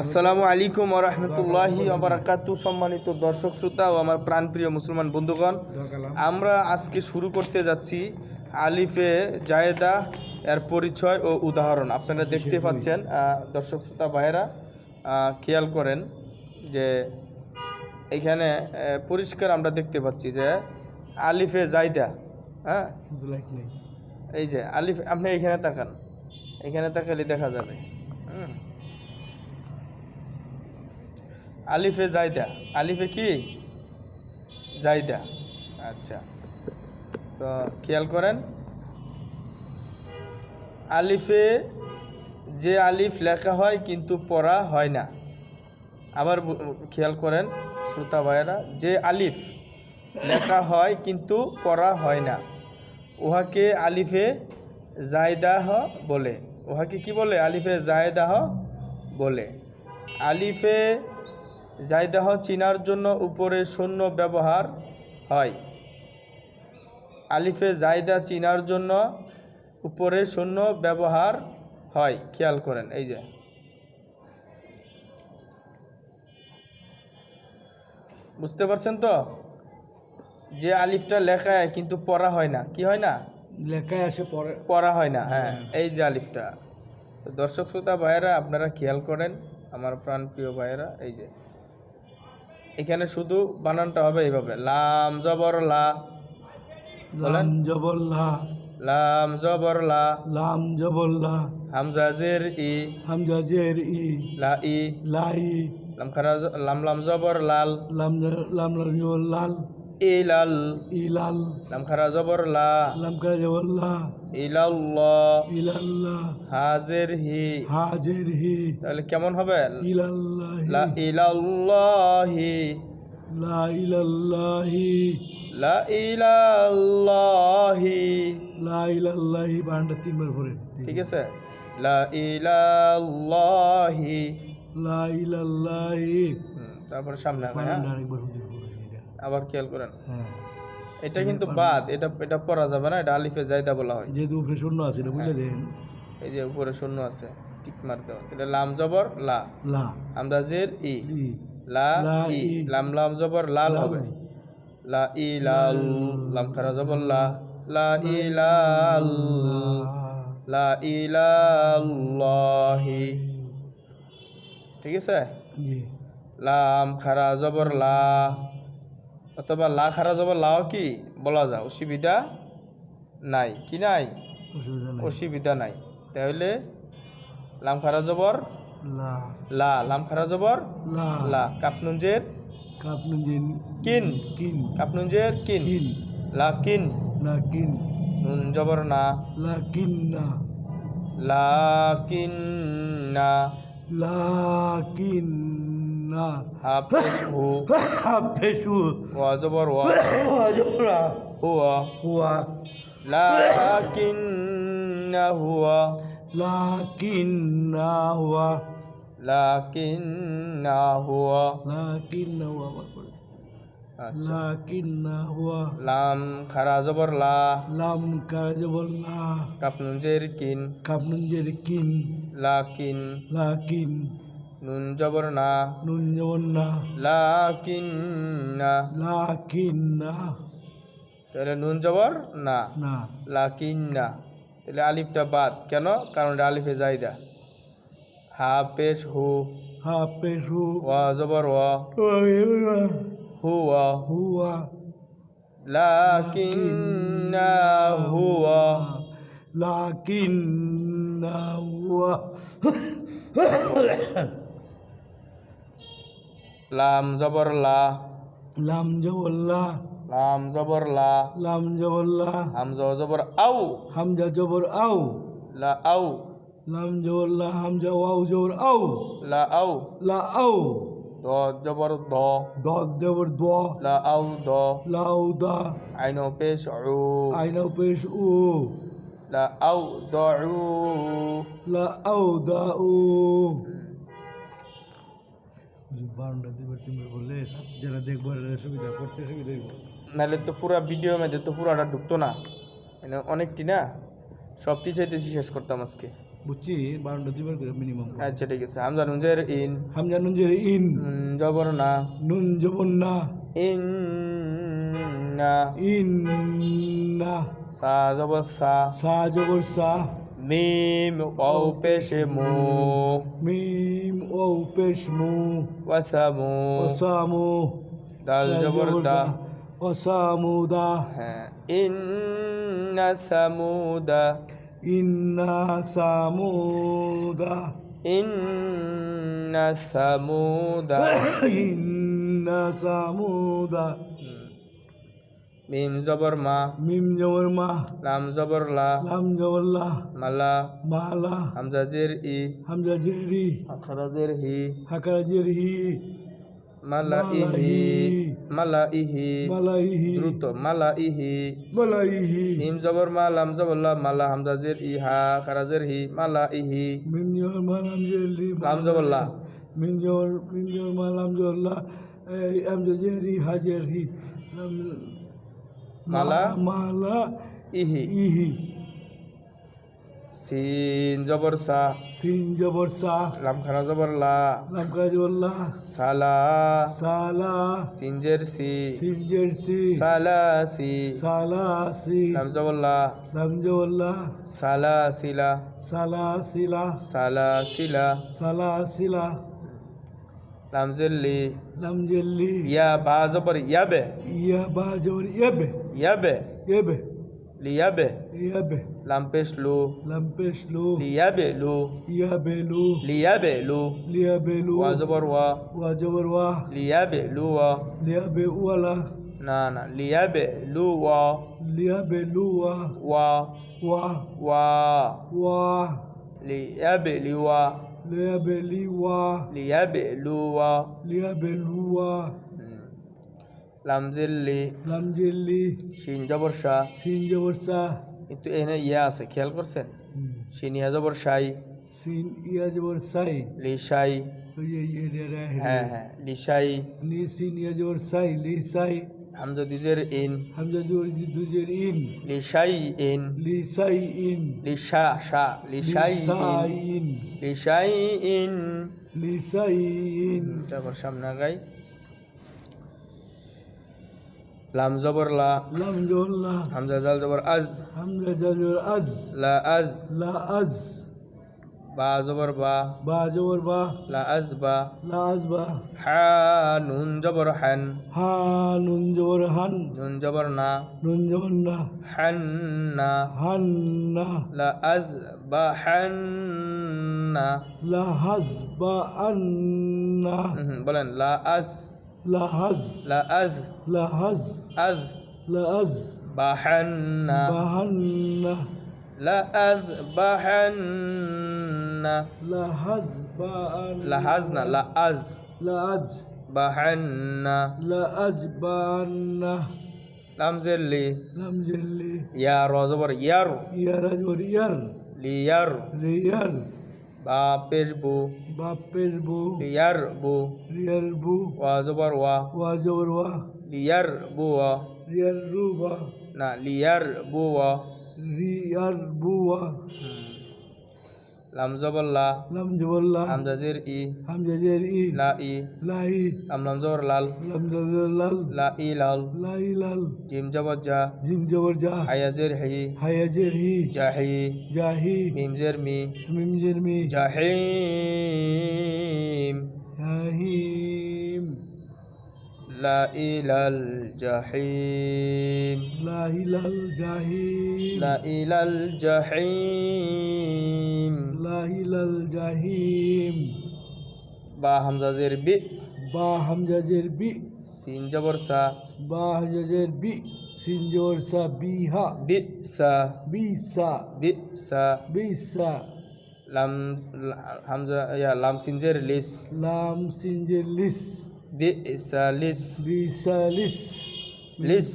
আসসালামু আলাইকুম রহমতুল্লাহি আবরাকাতু সম্মানিত দর্শক শ্রোতা ও আমার প্রাণপ্রিয় মুসলমান বন্ধুগণ। আমরা আজকে শুরু করতে যাচ্ছি আলিফে জায়েদা এর পরিচয় ও উদাহরণ। আপনারা দেখতে পাচ্ছেন দর্শক শ্রোতা ভাইয়েরা খেয়াল করেন যে এখানে পরিষ্কার আমরা দেখতে পাচ্ছি যে আলিফে জায়দা হ্যাঁ? এই যে আলিফ আপনি এখানে তাকান। এখানে তাকালে দেখা যাবে। হুম। আলিফে জায়দা। আলিফে কি? জায়দা। আচ্ছা। তো খেয়াল করেন। আলিফে যে আলিফ লেখা হয় কিন্তু পড়া হয় না। আবার খেয়াল করেন, শ্রোতা ভাইয়েরা, যে আলিফ লেখা হয় কিন্তু পড়া হয় না। উহাকে আলিফে জায়দাহ বলে। উহাকে কি বলে? আলিফে জায়দাহ বলে। আলিফে জায়দাহ চিনার জন্য উপরে শূন্য ব্যবহার হয়। আলিফে জায়দা চিনার জন্য উপরে শূন্য ব্যবহার হয়। খেয়াল করেন এই যে। বুঝতে পারছেন তো? যে আলিফটা লেখায় কিন্তু পড়া হয় না। কি হয় না? লেখায় আসে পড়া হয় না হ্যাঁ। এই যে আলিফটা। তো দর্শক শ্রোতা ভাইয়েরা আপনারা খেয়াল করেন আমার প্রাণপ্রিয় ভাইয়েরা এই যে। এখানে শুধু বানানটা হবে এইভাবে। লাম জবর লা। লাম লাম লা। লাম জবর লা। লাম জবল্লা হামজা জের ই। হামজা জের ই। লা ই। লাই লাম খারা লাম লাম জবর লাল। লাম লাম লাম জবর লাল। ই লাল ইলাল। লাম খারা জবর লা। লাম কারা জবল্লা ইলাল্লাহ। ইলাল্লাহ। হাজের হি। হাজের হি। তাহলে কেমন হবে? ইলাল্লাহ। লা ইলাল্লাহি। লা ইলাল্লাহি। লা ইলাল্লাহি। লা ইলাল্লাহি বান্ডা তিনবার পরে ঠিক আছে? লা ইলাল্লাহি। লা ইলাল্লাহি। তারপরে সামনে হ্যাঁ? আরেকবার পড়ে। আবার খেয়াল করেন। হ্যাঁ। এটা কিন্তু বাদ এটা এটা পড়া যাবে না এটা আলিফে জায়দা বলা হয়। যেহেতু উপরে শূন্য আছে এটা বুঝলে দেন। এই যে উপরে শূন্য আছে টিক মার দাও তাহলে লাম জবর লা। লা। আমদাজের ই। ই। লা ই। ই। লাম লাম জবর লাল। হবে। লা ই লাল। লাম খারা জবর লা। লা ই লাল। লা ইলাল্লাহি ঠিক আছে? জি। লাম খারা জবর লা। অথবা লা খারা জবর লাও কি? বলা যায় অসুবিধা নাই। কি নাই? অসুবিধা নাই। তাহলে লাম খারা জবর লা। লাম খারা জবর লা। লা। কাপনুঞ্জের কাপনুন কিন। কিন। কাপনুঞ্জের কিন। কিন। লা কিন। লা কিন। নুন জবর না। লা কিন না। লা কিন না। লা কিন না। হাফেজ হু পেশু ওয়া। জবর ওয়া। জোরা হুয়া। হুয়া। লাকিন্না হুয়া। লা কিন না হুয়া। লাকিন্না হুয়া। লা কিন না হুয়া আবার পড়ে আচ্ছা। লা হুয়া। লাম খারা জবর লা। লাম বললা কাপনুঞ্জের কিন। কাপনুন জের কিন। লাকিন। লা কিন নুন জবর না। নুন যেমন না। লাকিন্না লা কিন না। তাহলে নুন জবর না। না। লাকিন্না তাহলে আলিফটা বাদ। কেন? কারণ এটা আলিফে জায়দা। হা পেশ হু। হা পেশু ওয়া জবর ওয়া হুয়া হুয়া লাকিন্না হুয়া লাকিন না হুয়া লাম জবর লা। লাম জবল্লা লাম জবর লা। লাম জবল্লা হামজা জবর আউ। হামজা জবর আও লা আউ। লাম জবল্লা হামজা ওয়াও জবর আও লা আউ। লা আও দ জবর দ। দদ জবর দোয়া লা আউ দ। লাউ দা। আইনো পেশ উ। আইনা পেশ উ। লা আউ দ উ। লা আও দা উ। বারোটা দুইবার তিনবার বললে যারা দেখবার সুবিধা করতে সুবিধা হইব। নাহলে তো পুরা ভিডিও মেয়েদের তো পুরাটা ঢুকতো না। মানে অনেকটি না? সবটি চাইতেছি শেষ করতাম আজকে। বুঝছি বারোটা দুইবার করে মিনিমাম আচ্ছা ঠিক আছে। হামজা নুন জের ইন। হামজা নুন জের ইন। জবর না নুন জবন না ইন না। ইন না। সা জবর সা। সা জবর সা। মিম ওয়াও পেশে মু। মিম ও পেশ মু ওয়াসামু ওসামু দাল জবর দা ওসামুদা হ্যাঁ ইন্না সামুদা ইন্না সামুদা মিম জবর মা মিম জবর মা লাম জবর লা লাম জবর লা মালা মালা হামজা জের ই হামজা জেরি জের হি হাকারা জের হি মালা ইহি মালা ইহি মালাইহি দ্রুত মালা ইহি মালাইহি মিম জবর মা লাম জবর লা মালা হামজা জের ইহা খারা জের হি মালা ইহি মিম জবর মা লাম জের লি লাম জবর লা মিম জবর মিম জবর মা লাম জবর লা এই হামজা জেরি হাজের হি লাম মালা? মালা। ইহি। ইহি। সিন জবর সা সিন জবর সা লাম খারা জবর লা লাম কারা জবর লা সালা। সালা। সিন জের সি। সিন জের সি। সালা সি। সালা সি। লাম জবর লা লাম জবর লা সালা সিলা। সালা সিলা। সালা সিলা। সালা সিলা। লাম জের লি লাম জেল্লি। ইয়া বা জবর ইয়াবে। ইয়া বা জবর ইয়াবে। ইয়াবে ইয়াবে লিয়াবে ইয়াবে লাম পেশ লু লাম পেশ লু লিয়াবে লু ইয়াবে লু লিয়াবে লু লিয়াবে লু ওয়া জবর ওয়া ওয়া জবর ওয়া লিয়াবে লু ওয়া লিয়াবে ওয়ালা না না লিয়াবে লু ওয়া লিয়াবে লু ওয়া ওয়া ওয়া ওয়া ওয়া লিয়াবে লিওয়া লিয়াবে লি ওয়া লিয়াবে লু ওয়া লিয়াবে লু ওয়া হুম। লাম জের লি লাম জেল্লি শিন জবর শা সিন কিন্তু এখানে ইয়া আছে খেয়াল করছেন। সিনিয়া জবর শাই সিন ইয়া জবর সাই লি শাই ওই যে রে রে হে হ্যাঁ হ্যাঁ লি শাই লি সিন ইয়া জবর সাই লি হামজা দিজের ইন। হামজা দুজের ইন। লি শাই ইন। লি সাই ইন। লি শা শা লি শাই লি ইন। ইন লি শাই ইন। লি সাই ইন। তারপর সামনে আগাই লাম জবর লা লাম জবর লা হামজা জাল জবর আজ হামজা জবর আজ লা আজ লা আজ বা জবর বা বা জবর বা লা আজ বা লা আজ বা হা নুন জবর হান হা নুন জবর হান নুন জবর না নুন জবর না হান না হান না লা আজ বা হান না লা হাজ বা আন না বলেন লা আজ لهز لأذ لهز أذ. لا بحن. لا لأذبحن لا لهزنا لأز لأز بحنا لأزبن لم زلي لم زلي يا روزبر ير. يا رجبر ير. لير. لير. بابش بو Bapir bu. Liar bu. Liar bu. wajar wa. wajar wa. Liar bu wa. Liar bu wa. Nah, liar bu wa. Liar bu wa. Hmm. লামজবল্লা লামজবল্লা হামজাজির ই হামজাজির ই লা ই লা ই লামলামজবর লাল লামজবর লা ই লাল লা ই লাল জিম জবর জা জিম জবর জা হায়াজির হি হায়াজির হি জাহি জাহি মিম জের মি মিম জের মি জাহিম জাহিম লাইলাল জাহিম। লাইলাল জাহিম। লাইলাল জাহিম। লাইলাল জাহিম। বা হামজা জের বি। বা হামজা জের বি। সিন জবর সা। বা হামজা জের বি। সিন জবর বিহা বি সা। বি সা। লাম হামজা ইয়া লাম সিনজের লিস। লাম সিনজের লিস। بئس لس بئس لس لس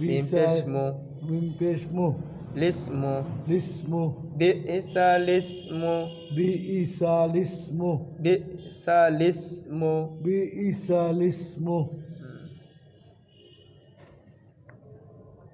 بئس اسمه اسمه الاسم الاسم بئس الاسم بئس الاسم بئس الاسم بئس الاسم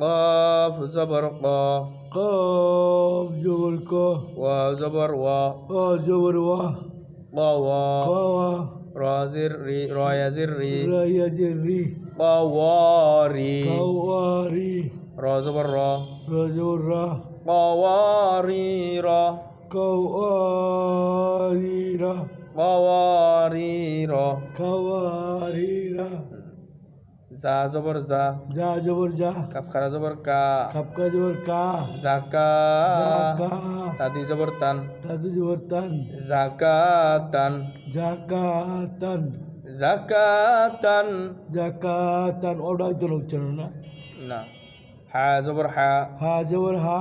قاف زبر قا قاف زبر قا وزبر وا وزبر وا قوا قوا Rozirri Royazirri Royazirri Qawari Qawari Razubarra Razubarra Qawarira Qawarira Qawarira Qawarira যা জবর যা যা জবর যা কাফ খারা জবর কা। কাফ কা জবর কা। জাকা। জাকা। তাদি জবর তান তাদি জবর তান জাকাতান জাকাতান জাকাতান জাকাতান ওটা তো উচ্চারণ না? না। হা জবর হা। হা জবর হা।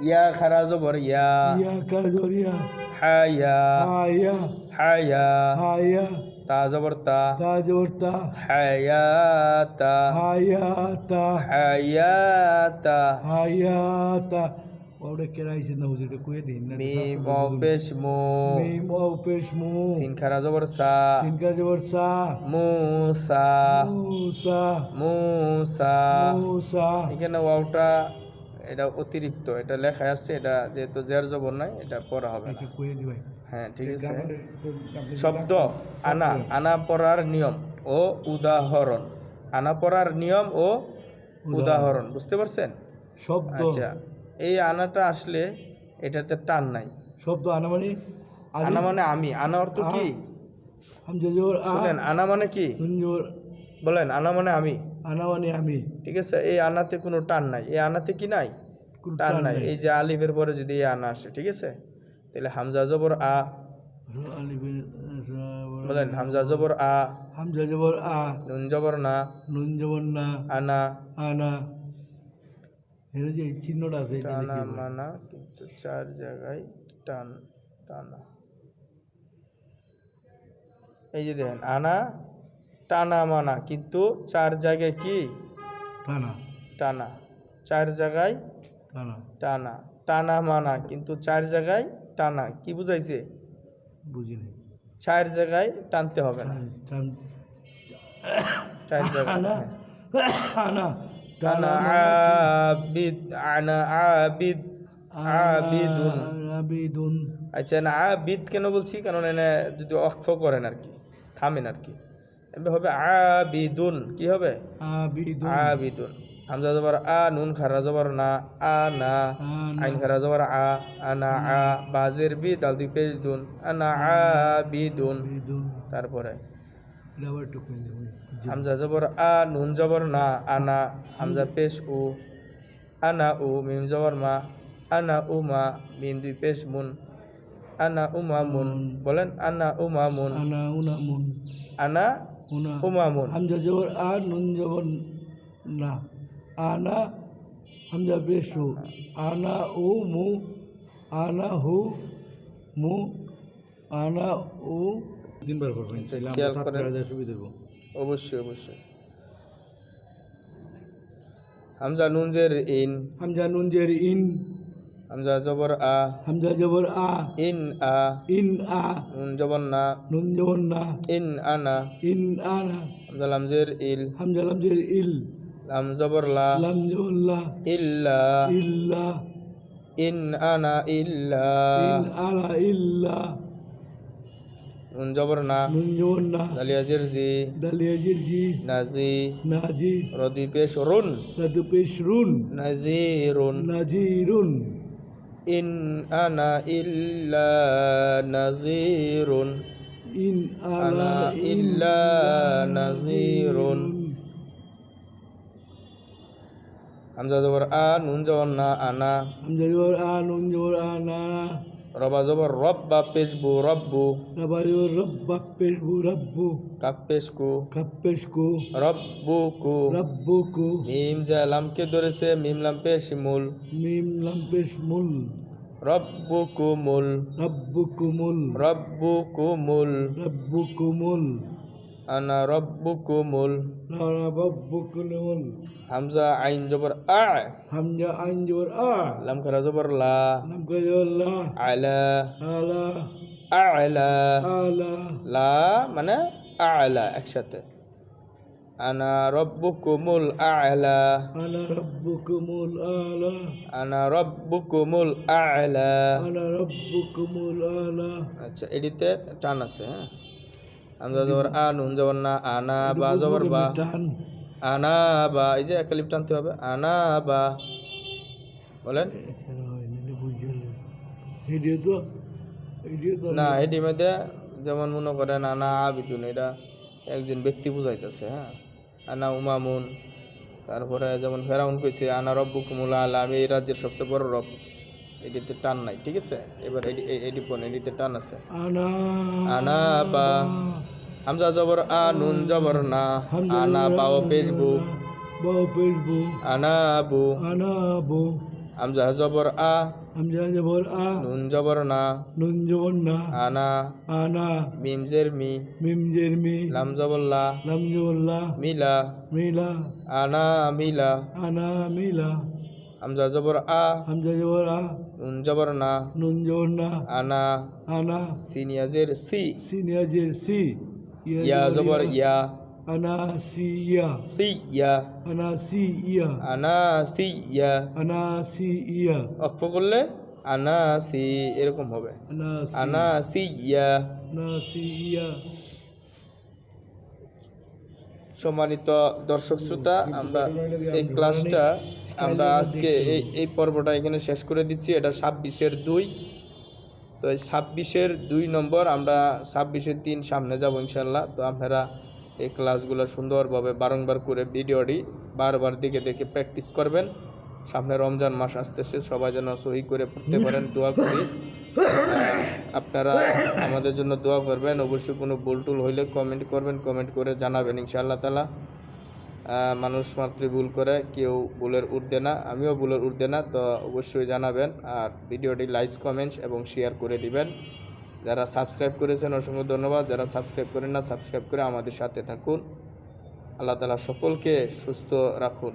ইয়া খারা জবর ইয়া। ইয়া খারা জবর ইয়া। হা ইয়া। হা ইয়া। হায়া। হায়া। তা জবর তা তা জবর তা হায়াতা। হায়াতা। হায়াতা। হায়াতা ওটা কেরাইছে না এটা কুয়ে দিন না মিম ও পেশ মু। মিম ও পেশ মু। সিন খারা জবর সা সিনকা জবর সা মুসা। মুসা। মুসা। মুসা। এখানে এটা অতিরিক্ত এটা লেখা আসছে এটা যেহেতু জের জবর নাই এটা পড়া হবে হ্যাঁ ঠিক আছে। শব্দ আনা আনা পড়ার নিয়ম ও উদাহরণ। আনা পড়ার নিয়ম ও উদাহরণ। বুঝতে পারছেন? শব্দ। আচ্ছা এই আনাটা আসলে এটাতে টান নাই। শব্দ আনা মানে আনা মানে আমি আনা অর্থ কি? শুনেন আনা মানে কি? বলেন আনা মানে আমি। আনা মানে আমি। ঠিক আছে এই আনাতে কোনো টান নাই। এই আনাতে কি নাই? কোনো টান নাই। এই যে আলিফের পরে যদি এই আনা আসে ঠিক আছে? তাহলে হামজা জবর আ। রা- বলেন হামজা জবর আ। হামজা জবর আ। নুন জবর না। নুন জবর না। আনা। আনা। এর যে চিহ্নটা আছে টানা মানা কিন্তু চার জায়গায় টান টানা। এই যে দেখেন আনা টানা মানা কিন্তু চার জায়গায় কি? টানা। টানা। চার জায়গায় টানা। টানা। টানা মানা কিন্তু চার জায়গায় টানা। কি বুঝাইছে? বুঝি নাই চার জায়গায় টানতে হবে না। টান চার জায়গায় হ্যাঁ। টানা আবিদ আনা আবিদ আবিদুন। আবিদুন। আচ্ছা না আবিদ কেন বলছি? কারণ এনে যদি অক্ষ করেন আর কি থামেন আর কি। এবার হবে আবিদুন কি হবে? আবিদুন। আবিদুন। হামজা জবর আ নুন খারা জবর না আ না। আইন খারা জবর আ আনা আ। বাজের বি দাল দুই পেজ দুন। আনা আবিদুন তারপরে? এটা হামজা জবর আ নুন জবর না আনা হামজা পেশ উ। আনা উ মিম জবর মা। আনা উমা মিম দুই পেশ মুন। আনা উমা মুন। বলেন আনা উমা মুন। আনা উনা মুন। আনা উমা হামজা জবর আ নুন জবর না আনা হামজা বেশু আনা উ মু আনা হু মু আনা উ তিনবার করবেন চাইলে আমরা সুবিধা দেবো অবশ্যই অবশ্যই হামজা নুন জের ইন হামজা নুন জের ইন হামজা জবর আ। হামজা জবর আ। In a. In a. নুন জবর না। নুন জবর না। ইন আনা। ইন আনা। হামজা লাম জের ইল। হামজা লাম জের ইল। লাম জবর লা। লাম জবর লা। ইল্লা। ইল্লা। ইন আনা ইল্লা। ইন আলা ইল্লা। নুন জবর না। নুন জবর না। জালিয়া জের জি। দালিয়া জির জি। নাজি নাজি রদি পেশ রুন। রাদু পেশরুন নাজিরুন নাজিরুন ইন আনা ইল্লা নাজিরুন ইন আলা আনা ইল্লা নাজিরুন হামজা জবর আ নুন জবর না আনা হামজা জবর নুন জবর রবা রব্বা পেশবু রব্বু রবায়ু রব বা পেশবু রব্বু কাপ পেশকু কাপ্পেশকু রব্বুকু রব্বুকু মিম যা লামকে ধরেছে মিম লাম পেশ মূল মিম লাম পেশ মুল রব্বুকুমুল রব্বুকুমুল রব্বুকুমুল রব্বুকুমুল আনা রব্বুকুমুল আনা রব্বুকুমুল হামজা আইন জবর আ হামজা আইন জবর আ লাম করা জবর লা লাম করা জবর লা আলা আলা আলা আলা লা মানে আলা একসাথে আনা রব্বুকুমুল আলা আনা রব্বুকুমুল আলা আনা রব্বুকুমুল আলা আনা রব্বুকুমুল আলা আচ্ছা এডিতে টান আছে হ্যাঁ আমরা জবর আ নুন জবর না আনা বা জবর বা। আনা বা এই যে একালিপ টানতে হবে। আনা বা। বলেন? না এটি মধ্যে যেমন মনে করেন আনা আবিদুন এটা একজন ব্যক্তি বুঝাইতেছে হ্যাঁ? আনা উমামুন। তারপরে যেমন ফেরাউন কইছে আনা রব্বু কুমুলা আলা আমি এই রাজ্যের সবচেয়ে বড় রব। এটিতে টান নাই ঠিক আছে? এবার এডি এ- এডি পন এডিতে টান আছে। আনা। আনা বা হামজা জবর আ নুন জবর না আনা বাও পেজবু বাও পেশবু আনা আবু আনা আবু হামজা জবর আ। হামজা জবর আ। নুন জবর না। নুন জবর না। আনা। আনা। মিম জের মি। মিম জের মি। লাম জবর লা। লাম জবর লা। মিলা। মিলা। আনা মিলা। আনা মিলা। হামজা জবর আ। হামজা জবর আ। নুন জবর না নুন জবর না আনা আনা সিনিয়াজের সি সিনিয়া জের সি ইয়া জবর ইয়া আনা সি ইয়া সি ইয়া আনা সি ইয়া আনা সি ইয়া আনা সি ইয়া অক্ষ করলে আনা সি এরকম হবে আনা সি আনা সি ইয়া আনা সি ইয়া সম্মানিত দর্শক শ্রোতা, আমরা এই ক্লাসটা, আমরা আজকে এই এই পর্বটা এখানে শেষ করে দিচ্ছি। এটা ছাব্বিশের দুই। তো এই ছাব্বিশের দুই নম্বর, আমরা ছাব্বিশের তিন সামনে যাব ইনশাল্লাহ তো আপনারা এই ক্লাসগুলো সুন্দরভাবে বারংবার করে ভিডিওটি বারবার দেখে দেখে প্র্যাকটিস করবেন। সামনে রমজান মাস আসতেছে, সবাই যেন সহি করে পড়তে পারেন, দোয়া করি। আপনারা আমাদের জন্য দোয়া করবেন, অবশ্যই কোনো ভুল টুল হইলে কমেন্ট করবেন কমেন্ট করে জানাবেন, ইনশাআল্লাহ তালা মানুষ মাত্র ভুল করে, কেউ ভুলের উঠবে না, আমিও ভুলের উঠবে না, তো অবশ্যই জানাবেন। আর ভিডিওটি লাইক কমেন্টস এবং শেয়ার করে দিবেন। যারা সাবস্ক্রাইব করেছেন, অসংখ্য ধন্যবাদ। যারা সাবস্ক্রাইব করেন না সাবস্ক্রাইব করে আমাদের সাথে থাকুন। আল্লাহ তালা সকলকে সুস্থ রাখুন।